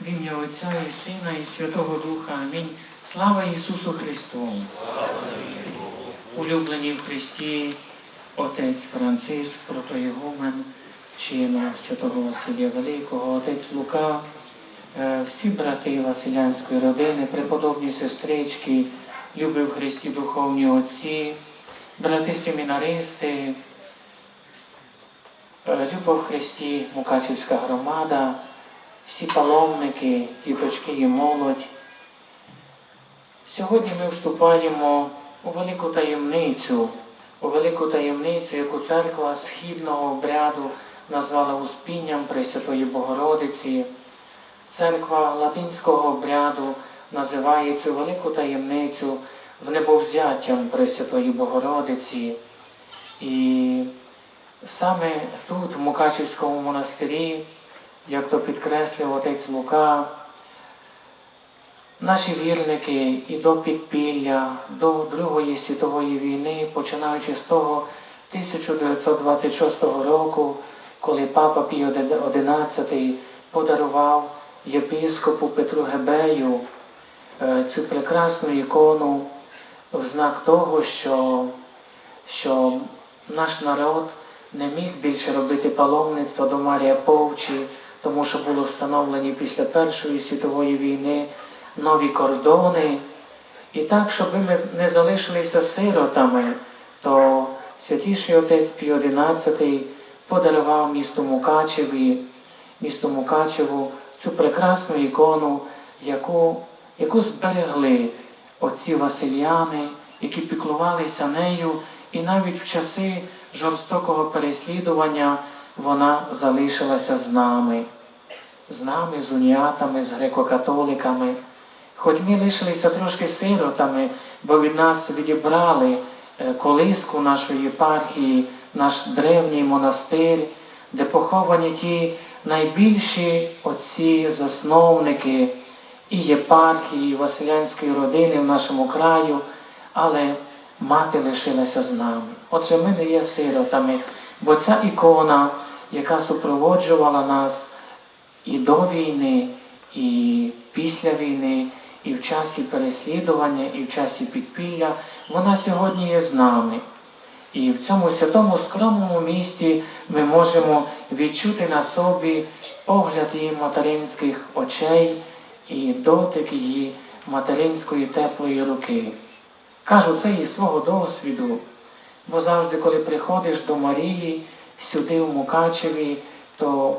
В ім'я Отця і Сина, і Святого Духа. Амінь. Слава Ісусу Христу! Улюблені в Христі Отець Франциск, протоігумен, чина святого Василія Великого, Отець Лука, е, всі брати Василянської родини, преподобні сестрички, люби в Христі духовні отці, брати семінаристи, е, Люба в Христі Мукачівська громада, всі паломники, діточки і молодь. Сьогодні ми вступаємо у велику таємницю, у велику таємницю, яку церква східного обряду назвала Успінням Пресвятої Богородиці. Церква латинського обряду називає цю велику таємницю внебовзяттям Пресвятої Богородиці. І саме тут, в Мукачівському монастирі, як то підкреслив отець Лука, Наші вірники і до підпілля, до Другої світової війни, починаючи з того 1926 року, коли папа Пій XI подарував єпископу Петру Гебею е, цю прекрасну ікону в знак того, що, що наш народ не міг більше робити паломництво до Марія Повчі, тому що було встановлені після Першої світової війни нові кордони. І так, щоб ми не залишилися сиротами, то святіший отець Пій XI подарував місту Мукачеві, місту Мукачеву цю прекрасну ікону, яку, яку зберегли отці Васильяни, які піклувалися нею, і навіть в часи жорстокого переслідування вона залишилася з нами, з нами, з уніатами, з греко-католиками. Хоч ми лишилися трошки сиротами, бо від нас відібрали е, колиску нашої єпархії, наш древній монастир, де поховані ті найбільші отці, засновники і єпархії, і Василянської родини в нашому краю, але мати лишилася з нами. Отже, ми не є сиротами, бо ця ікона, яка супроводжувала нас і до війни, і після війни, і в часі переслідування, і в часі підпілля, вона сьогодні є з нами. І в цьому святому скромному місті ми можемо відчути на собі погляд її материнських очей і дотик її материнської теплої руки. Кажу це із свого досвіду, бо завжди, коли приходиш до Марії сюди, в Мукачеві, то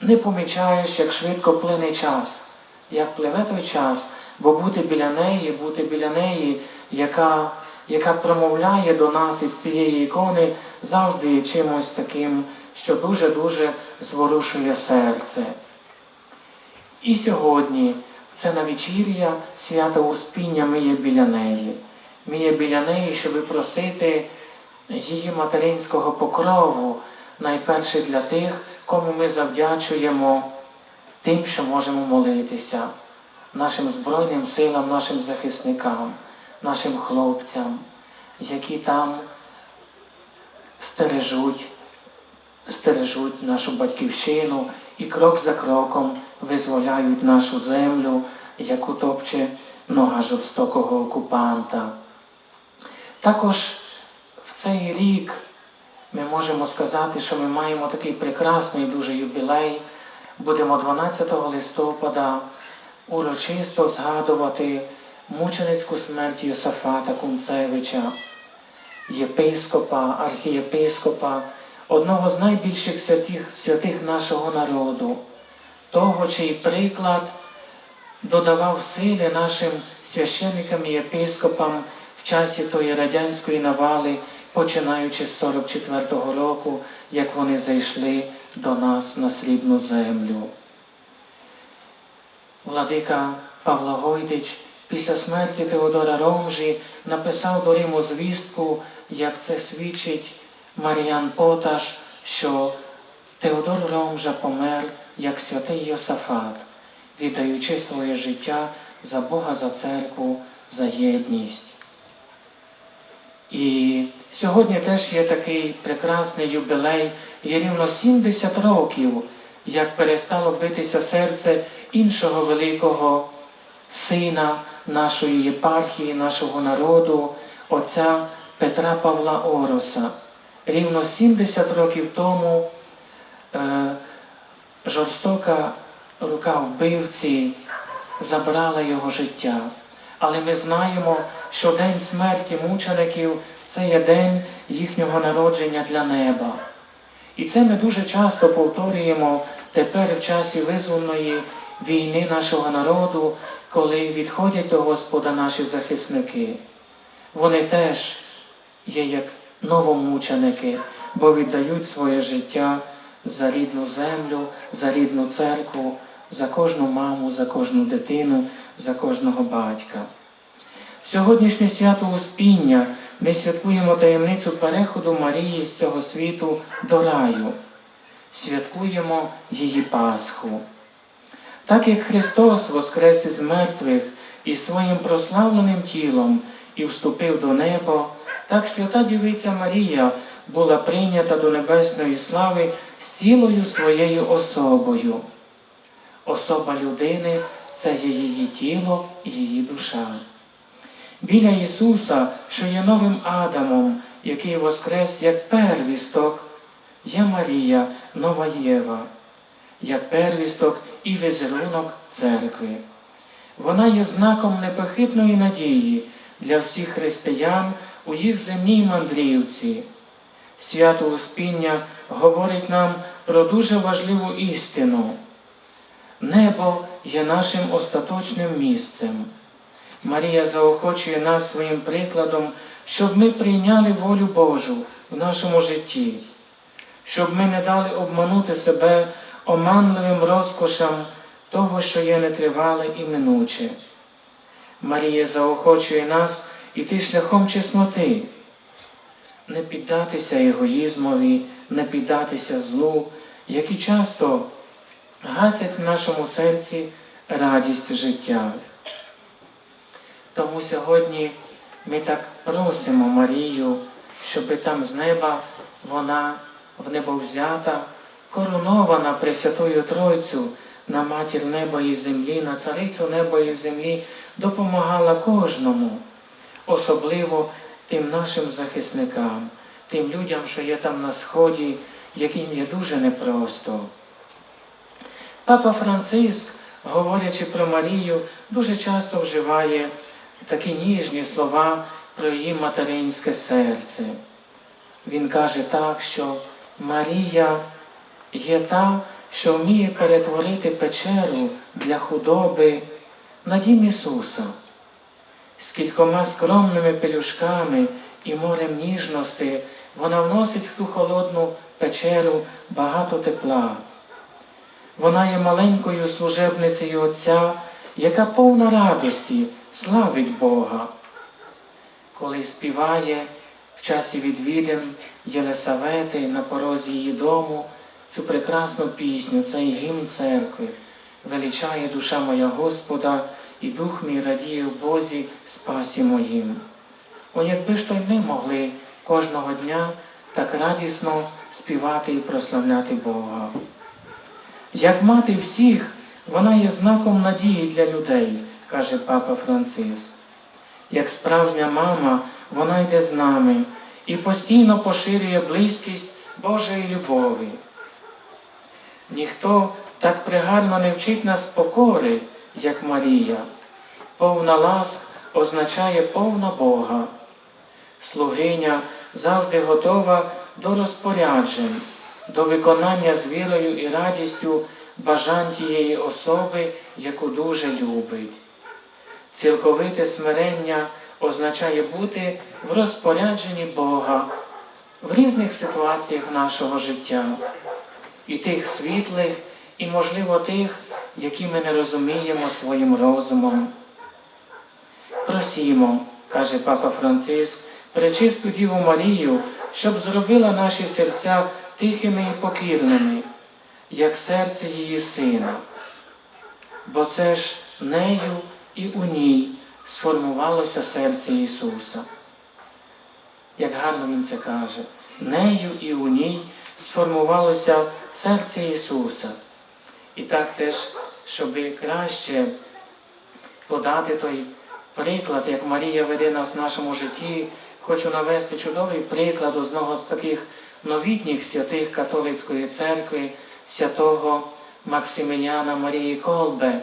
не помічаєш, як швидко плине час як пливе той час, бо бути біля неї, бути біля неї, яка яка промовляє до нас із цієї ікони, завжди є чимось таким, що дуже-дуже зворушує серце. І сьогодні, це на вечір'я, свято Успіння, ми є біля неї. Ми біля неї, щоб просити її материнського покрову, найперше для тих, кому ми завдячуємо тим, що можемо молитися нашим Збройним силам, нашим захисникам, нашим хлопцям, які там стережуть, стережуть нашу батьківщину і крок за кроком визволяють нашу землю, яку топче нога жорстокого окупанта. Також цей рік ми можемо сказати, що ми маємо такий прекрасний дуже юбілей. Будемо 12 листопада урочисто згадувати мученицьку смерть Йосафата Кунцевича, єпископа, архієпископа, одного з найбільших святих, святих нашого народу, того, чий приклад додавав сили нашим священникам і єпископам в часі тої радянської навали, починаючи з 44-го року, як вони зайшли до нас на срібну землю. Владика Павло Гойдич після смерті Теодора Ромжі написав до Риму звістку, як це свідчить Маріян Поташ, що Теодор Ромжа помер як святий Йосафат, віддаючи своє життя за Бога, за церкву, за єдність. І сьогодні теж є такий прекрасний юбілей, є рівно 70 років, як перестало битися серце іншого великого сина нашої єпархії, нашого народу, отця Петра Павла Ороса. Рівно 70 років тому е, жорстока рука вбивці забрала його життя. Але ми знаємо, що день смерті мучеників це є день їхнього народження для неба. І це ми дуже часто повторюємо тепер в часі визвольної війни нашого народу, коли відходять до Господа наші захисники. Вони теж є як новомученики, бо віддають своє життя за рідну землю, за рідну церкву, за кожну маму, за кожну дитину, за кожного батька. Сьогоднішнє свято Успіння ми святкуємо таємницю переходу Марії з цього світу до раю, святкуємо її Пасху. Так як Христос воскрес із мертвих і своїм прославленим тілом і вступив до неба, так свята Дівиця Марія була прийнята до небесної слави з цілою своєю особою. Особа людини це є її тіло і її душа. Біля Ісуса, що є новим Адамом, який воскрес як первісток, є Марія, нова Єва, як первісток і візерунок церкви. Вона є знаком непохитної надії для всіх християн у їх земній мандрівці. Свято Успіння говорить нам про дуже важливу істину. Небо є нашим остаточним місцем. Марія заохочує нас своїм прикладом, щоб ми прийняли волю Божу в нашому житті, щоб ми не дали обманути себе оманливим розкошам того, що є нетривале і минуче. Марія заохочує нас іти шляхом чесноти, не піддатися егоїзмові, не піддатися злу, які часто гасять в нашому серці радість життя. Тому сьогодні ми так просимо Марію, щоб там з неба вона в небо взята, коронована Пресвятою Тройцю на матір неба і землі, на царицю неба і землі, допомагала кожному, особливо тим нашим захисникам, тим людям, що є там на сході, яким є дуже непросто. Папа Франциск, говорячи про Марію, дуже часто вживає такі ніжні слова про її материнське серце. Він каже так, що Марія є та, що вміє перетворити печеру для худоби на дім Ісуса, з кількома скромними пелюшками і морем ніжності вона вносить в ту холодну печеру багато тепла. Вона є маленькою служебницею Отця, яка повна радості славить Бога. Коли співає в часі відвідин Єлисавети на порозі її дому цю прекрасну пісню, цей гімн церкви, величає душа моя Господа, і дух мій радіє в Бозі спасі моїм. О, якби ж то й ми могли кожного дня так радісно співати і прославляти Бога. Як мати всіх, вона є знаком надії для людей, каже папа Франциск. Як справжня мама, вона йде з нами і постійно поширює близькість Божої любові. Ніхто так пригарно не вчить нас покори, як Марія. Повна ласк означає повна Бога. Слугиня завжди готова до розпоряджень, до виконання з вірою і радістю бажань тієї особи, яку дуже любить. Цілковите смирення означає бути в розпорядженні Бога в різних ситуаціях нашого життя, і тих світлих, і, можливо, тих, які ми не розуміємо своїм розумом. Просімо, каже Папа Франциск, пречисту Діву Марію, щоб зробила наші серця тихими і покірними, як серце її сина. Бо це ж нею і у ній сформувалося серце Ісуса. Як гарно Він це каже, нею і у ній сформувалося серце Ісуса. І так теж, щоб краще подати той приклад, як Марія веде нас в нашому житті, хочу навести чудовий приклад одного з таких новітніх святих католицької церкви, святого Максиміляна Марії Колбе,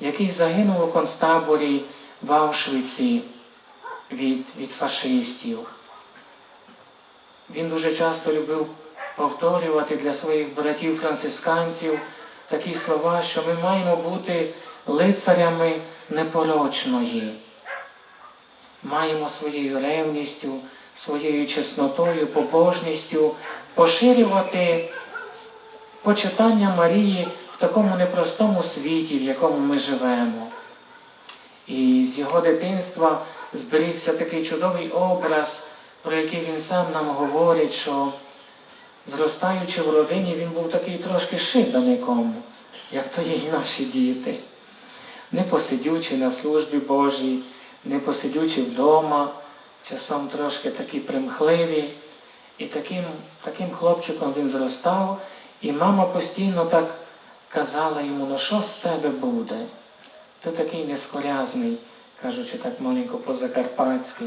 який загинув у концтаборі в Аушвіці від, від фашистів. Він дуже часто любив повторювати для своїх братів францисканців такі слова, що ми маємо бути лицарями непорочної. Маємо своєю ревністю, своєю чеснотою, побожністю поширювати почитання Марії в такому непростому світі, в якому ми живемо. І з його дитинства зберігся такий чудовий образ, про який він сам нам говорить, що зростаючи в родині, він був такий трошки шибаником, як то є і наші діти. Не посидючи на службі Божій, не посидючи вдома, часом трошки такі примхливі. І таким, таким хлопчиком він зростав, і мама постійно так казала йому, ну що з тебе буде? Ти такий нескорязний, кажучи так маленько по-закарпатськи,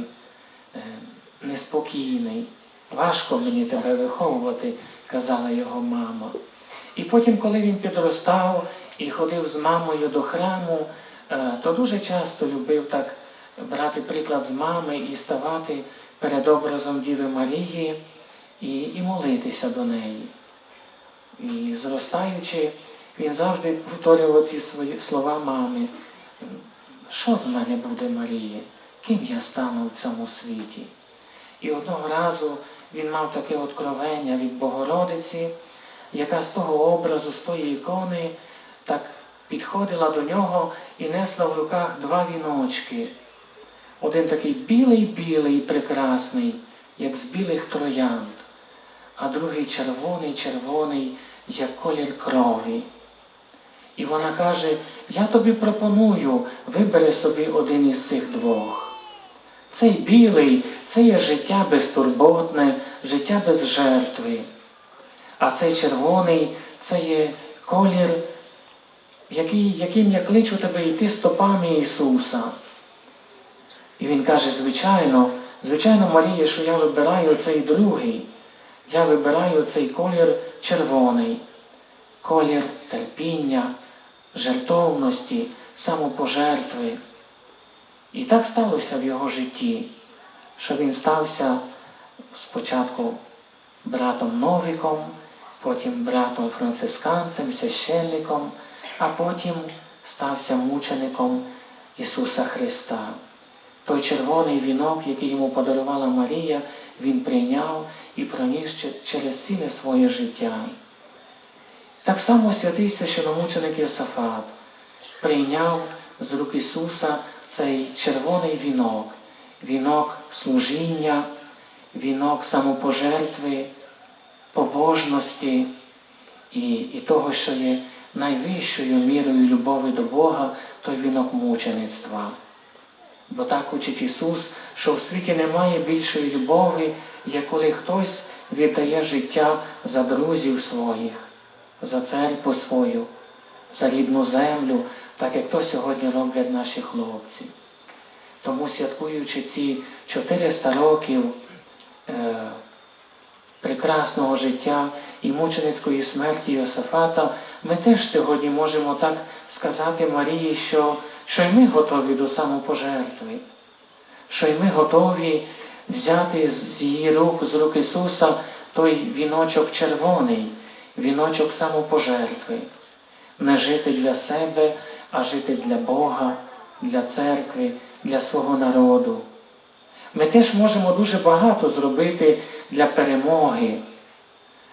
е, неспокійний. Важко мені тебе виховувати, казала його мама. І потім, коли він підростав і ходив з мамою до храму, е, то дуже часто любив так брати приклад з мами і ставати перед образом Діви Марії і, і молитися до неї. І зростаючи, він завжди повторював ці свої слова мами. Що з мене буде Марія? Ким я стану в цьому світі? І одного разу він мав таке откровення від Богородиці, яка з того образу, з тої ікони, так підходила до нього і несла в руках два віночки. Один такий білий-білий, прекрасний, як з білих троянд, а другий червоний-червоний, як колір крові. І вона каже, я тобі пропоную, вибери собі один із цих двох. Цей білий це є життя безтурботне, життя без жертви. А цей червоний це є колір, який, яким я кличу тебе йти стопами Ісуса. І він каже, звичайно, звичайно, Марія, що я вибираю цей другий. Я вибираю цей колір червоний, колір терпіння, жертовності, самопожертви. І так сталося в його житті, що він стався спочатку братом Новіком, потім братом францисканцем, священником, а потім стався мучеником Ісуса Христа. Той червоний вінок, який йому подарувала Марія, він прийняв і проніс через ціле своє життя. Так само святий священомученик Йосафат прийняв з рук Ісуса цей червоний вінок, вінок служіння, вінок самопожертви, побожності і, і того, що є найвищою мірою любові до Бога, той вінок мучеництва. Бо так учить Ісус, що в світі немає більшої любові, як коли хтось віддає життя за друзів своїх, за церкву свою, за рідну землю, так як то сьогодні роблять наші хлопці. Тому, святкуючи ці 400 років е, прекрасного життя і мученицької смерті Йосифата, ми теж сьогодні можемо так сказати Марії, що, що й ми готові до самопожертви, що й ми готові взяти з її рук, з рук Ісуса той віночок червоний, віночок самопожертви, не жити для себе, а жити для Бога, для церкви, для свого народу. Ми теж можемо дуже багато зробити для перемоги,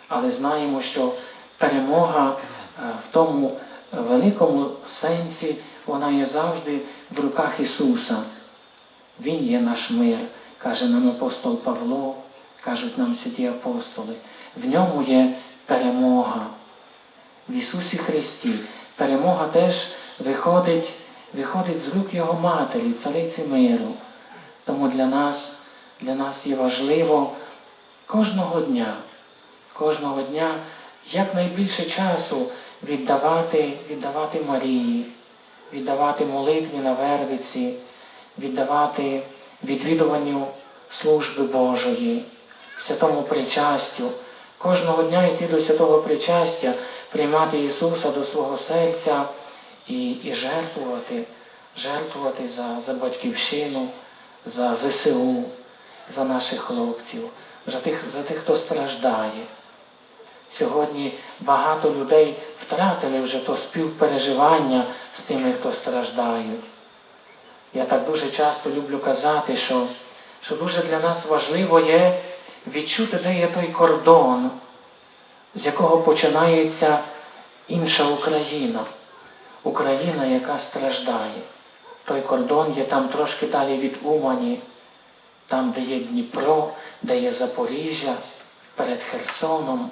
але знаємо, що перемога в тому великому сенсі, вона є завжди в руках Ісуса. Він є наш мир, каже нам апостол Павло, кажуть нам святі апостоли. В ньому є перемога. В Ісусі Христі. Перемога теж виходить, виходить з рук Його Матері, Цариці миру. Тому для нас, для нас є важливо кожного дня, кожного дня якнайбільше часу віддавати, віддавати Марії, віддавати молитві на Вервиці, віддавати відвідуванню служби Божої, святому причастю, кожного дня йти до святого причастя, приймати Ісуса до свого серця і, і жертвувати, жертвувати за, за батьківщину, за ЗСУ, за наших хлопців, за тих, за тих, хто страждає. Сьогодні багато людей втратили вже то співпереживання з тими, хто страждають. Я так дуже часто люблю казати, що, що дуже для нас важливо є відчути, де є той кордон, з якого починається інша Україна. Україна, яка страждає. Той кордон є там трошки далі від Умані, там, де є Дніпро, де є Запоріжжя, перед Херсоном.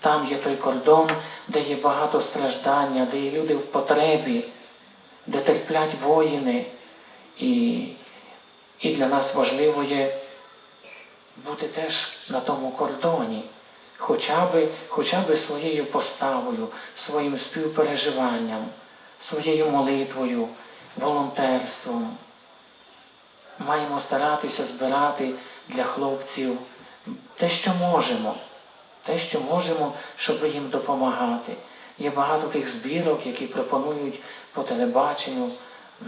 Там є той кордон, де є багато страждання, де є люди в потребі, де терплять воїни. І, і для нас важливо є бути теж на тому кордоні, хоча би, хоча би своєю поставою, своїм співпереживанням, своєю молитвою, волонтерством. Маємо старатися збирати для хлопців те, що можемо, те, що можемо, щоб їм допомагати. Є багато тих збірок, які пропонують по телебаченню е,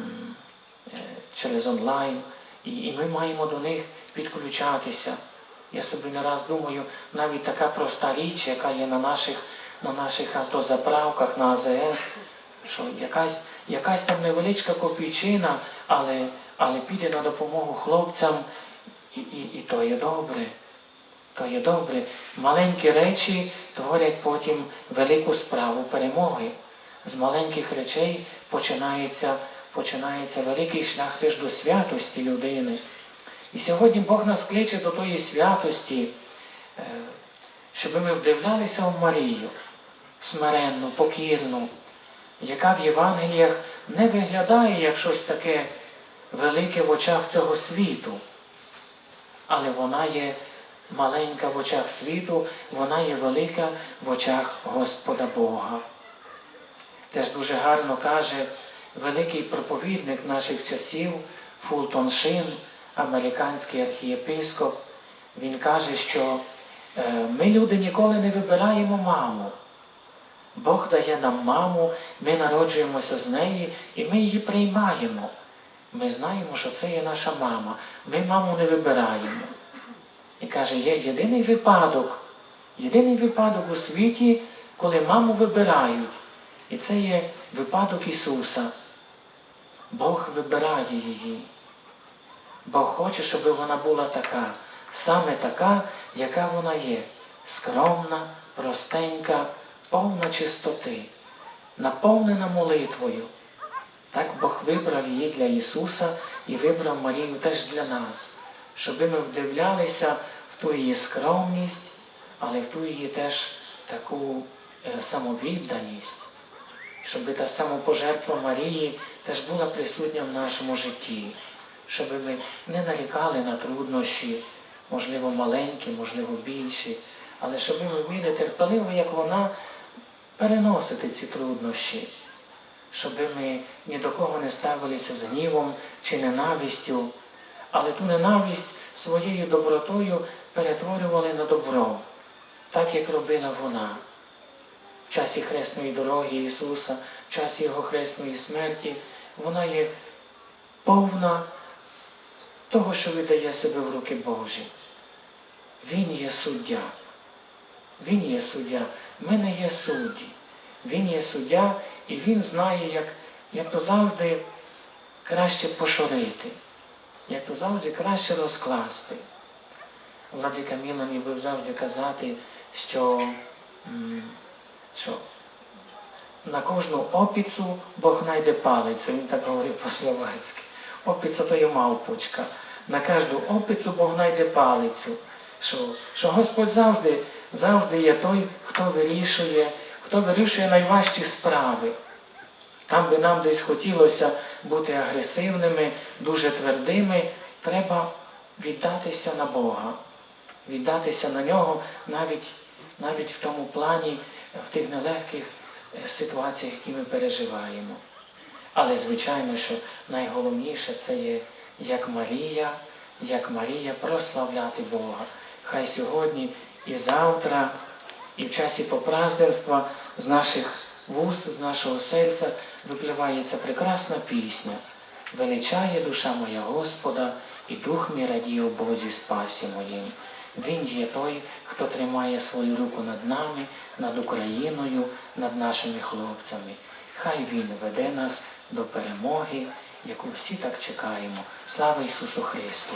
через онлайн, і, ми маємо до них підключатися. Я собі не раз думаю, навіть така проста річ, яка є на наших, на наших автозаправках, на АЗС, що якась, якась там невеличка копійчина, але, але піде на допомогу хлопцям, і, і, і то є добре. То є добре. Маленькі речі творять потім велику справу перемоги. З маленьких речей починається, починається великий шлях теж до святості людини. І сьогодні Бог нас кличе до тої святості, е, щоб ми вдивлялися в Марію, смиренну, покірну, яка в Євангеліях не виглядає як щось таке велике в очах цього світу, але вона є маленька в очах світу, вона є велика в очах Господа Бога. Теж дуже гарно каже великий проповідник наших часів Фултон Шин, американський архієпископ. Він каже, що е, ми люди ніколи не вибираємо маму. Бог дає нам маму, ми народжуємося з неї і ми її приймаємо. Ми знаємо, що це є наша мама. Ми маму не вибираємо. І каже, є єдиний випадок, єдиний випадок у світі, коли маму вибирають. І це є випадок Ісуса. Бог вибирає її. Бог хоче, щоб вона була така, саме така, яка вона є. Скромна, простенька, повна чистоти, наповнена молитвою. Так Бог вибрав її для Ісуса і вибрав Марію теж для нас, щоб ми вдивлялися в ту її скромність, але в ту її теж таку е, самовідданість, щоб та самопожертва Марії теж була присутня в нашому житті, щоб ми не нарікали на труднощі, можливо, маленькі, можливо, більші, але щоб ми вміли терпеливо, як вона, переносити ці труднощі. Щоб ми ні до кого не ставилися з гнівом чи ненавистю, але ту ненависть своєю добротою перетворювали на добро, так як робила вона. В часі хресної дороги Ісуса, в часі Його хресної смерті, вона є повна того, що видає себе в руки Божі. Він є суддя. Він є суддя. Ми не є судді. Він є суддя, і він знає, як, як то завжди краще пошорити, як то завжди краще розкласти. Владика Мілан любив завжди казати, що, що на кожну опіцу Бог знайде палицю. Він так говорив по-словацьки. Опіца то є мавпочка. На кожну опіцу Бог знайде палицю. Що, що Господь завжди, завжди є той, хто вирішує хто вирішує найважчі справи. Там би нам десь хотілося бути агресивними, дуже твердими, треба віддатися на Бога, віддатися на нього навіть, навіть в тому плані, в тих нелегких е, ситуаціях, які ми переживаємо. Але звичайно, що найголовніше це є як Марія, як Марія прославляти Бога. Хай сьогодні і завтра, і в часі попразденства з наших вуст, з нашого серця випливає ця прекрасна пісня. Величає душа моя Господа, і дух мій радіє Бозі спасі моїм. Він є той, хто тримає свою руку над нами, над Україною, над нашими хлопцями. Хай Він веде нас до перемоги, яку всі так чекаємо. Слава Ісусу Христу!